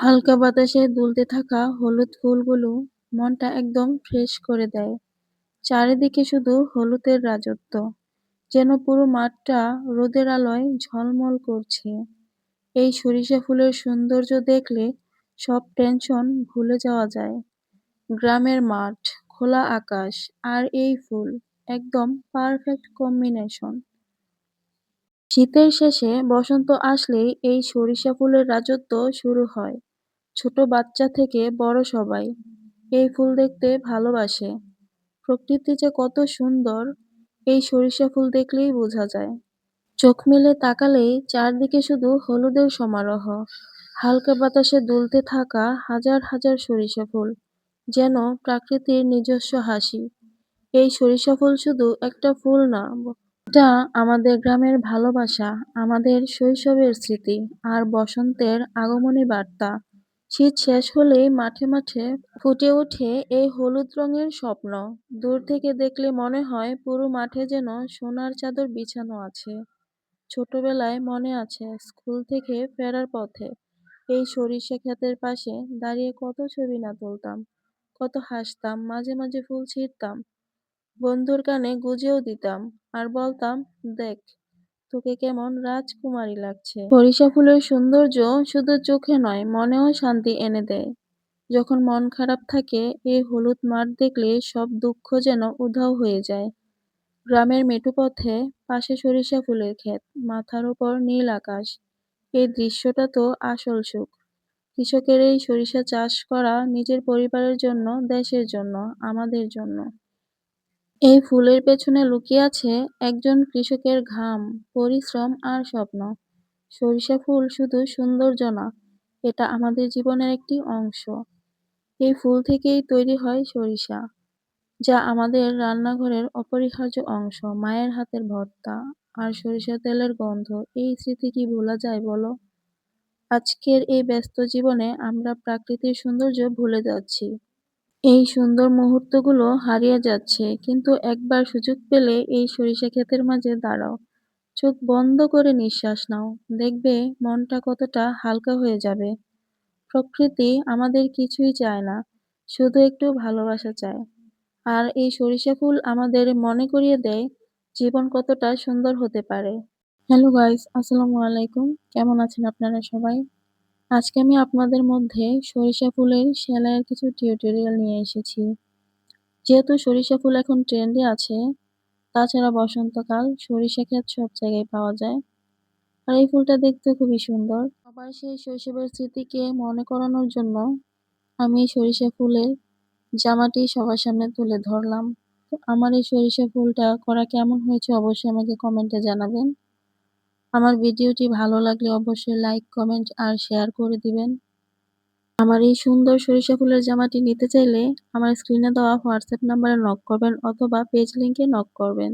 হালকা বাতাসে দুলতে থাকা হলুদ ফুলগুলো মনটা একদম ফ্রেশ করে দেয়। চারিদিকে শুধু হলুদের রাজত্ব, যেন পুরো মাঠটা রোদের আলোয় ঝলমল করছে। এই সরিষা ফুলের সৌন্দর্য দেখলে সব টেনশন ভুলে যাওয়া যায়। গ্রামের মাঠ, খোলা আকাশ আর এই ফুল একদম পারফেক্ট কম্বিনেশন। শীতের শেষে বসন্ত আসলেই এই সরিষা ফুলের রাজত্ব শুরু হয়। ছোট বাচ্চা থেকে বড় সবাই। এই ফুল দেখতে ভালোবাসে। প্রকৃতি যে কত সুন্দর, এই সরিষা ফুল দেখলেই বোঝা যায়। চোখ মেলে তাকালেই চারদিকে শুধু হলুদের সমারোহ। হালকা বাতাসে দুলতে থাকা হাজার হাজার সরিষা ফুল, যেন প্রাকৃতির নিজস্ব হাসি। এই সরিষা ফুল শুধু একটা ফুল না, এটা আমাদের গ্রামের ভালোবাসা, আমাদের শৈশবের স্মৃতি আর বসন্তের আগমনী বার্তা। শীত শেষ হলেই মাঠে মাঠে ফুটে ওঠে এই হলুদ রঙের স্বপ্ন। দূর থেকে দেখলে মনে হয় পুরো মাঠে যেন সোনার চাদর বিছানো আছে। ছোটবেলায় মনে আছে স্কুল থেকে ফেরার পথে। এই সরিষা ক্ষেতের পাশে দাঁড়িয়ে কত ছবি না তুলতাম, কত হাসতাম, মাঝে মাঝে ফুল ছিঁড়তাম বন্ধুর কানে গুজেও দিতাম আর বলতাম, দেখ তোকে কেমন রাজকুমারী লাগছে। সরিষা ফুলের সৌন্দর্য শুধু চোখে নয়, মনেও শান্তি এনে দেয়। যখন মন খারাপ থাকে এই হলুদ মাঠ দেখলে সব দুঃখ যেন উধাও হয়ে যায়। গ্রামের মেঠো পথে পাশে সরিষা ফুলের ক্ষেত, মাথার ওপর নীল আকাশ। এই দৃশ্যটা তো আসল সুখ। কৃষকের এই সরিষা চাষ করা নিজের পরিবারের জন্য, দেশের জন্য, আমাদের জন্য। এই ফুলের পেছনে লুকিয়ে আছে একজন কৃষকের ঘাম, পরিশ্রম আর স্বপ্ন। সরিষা ফুল শুধু সৌন্দর্য না, এটা আমাদের জীবনের একটি অংশ। এই ফুল থেকেই তৈরি হয় সরিষা, যা আমাদের রান্নাঘরের অপরিহার্য অংশ, মায়ের হাতের ভর্তা আর সরিষা তেলের গন্ধ। এই স্মৃতি কি ভোলা যায় বলো? আজকের এই ব্যস্ত জীবনে আমরা প্রাকৃতিক সৌন্দর্য ভুলে যাচ্ছি। এই সুন্দর মুহূর্তগুলো হারিয়ে যাচ্ছে, কিন্তু একবার সুযোগ পেলে এই সরিষা ক্ষেতের মাঝে দাঁড়াও। চোখ বন্ধ করে নিঃশ্বাস নাও। দেখবে মনটা কতটা হালকা হয়ে যাবে। প্রকৃতি আমাদের কিছুই চায় না, শুধু একটু ভালোবাসা চায়। আর এই সরিষা ফুল আমাদের মনে করিয়ে দেয় জীবন কতটা সুন্দর হতে পারে। হ্যালো গাইস, আসসালামু আলাইকুম। কেমন আছেন আপনারা সবাই? আজকে আমি আপনাদের মধ্যে সরিষা ফুলের সেলাইয়ের কিছু টিউটোরিয়াল নিয়ে এসেছি। যেহেতু সরিষা ফুল এখন ট্রেন্ডে আছে, তাছাড়া বসন্তকাল সরিষা ক্ষেত সব জায়গায় পাওয়া যায়। আর এই ফুলটা দেখতে খুবই সুন্দর। আবার সেই শৈশবের স্মৃতিকে মনে করানোর জন্য আমি সরিষা ফুলের জামাটি সবার সামনে তুলে ধরলাম। আমার এই সরিষা ফুলটা করা কেমন হয়েছে অবশ্যই আমাকে কমেন্টে জানাবেন। আমার ভিডিওটি ভালো লাগলে অবশ্যই লাইক, কমেন্ট আর শেয়ার করে দিবেন। আমার এই সুন্দর সরিষা ফুলের জামাটি নিতে চাইলে আমার স্ক্রিনে দেওয়া হোয়াটসঅ্যাপ নাম্বারে নক করবেন অথবা পেজ লিঙ্কে নক করবেন।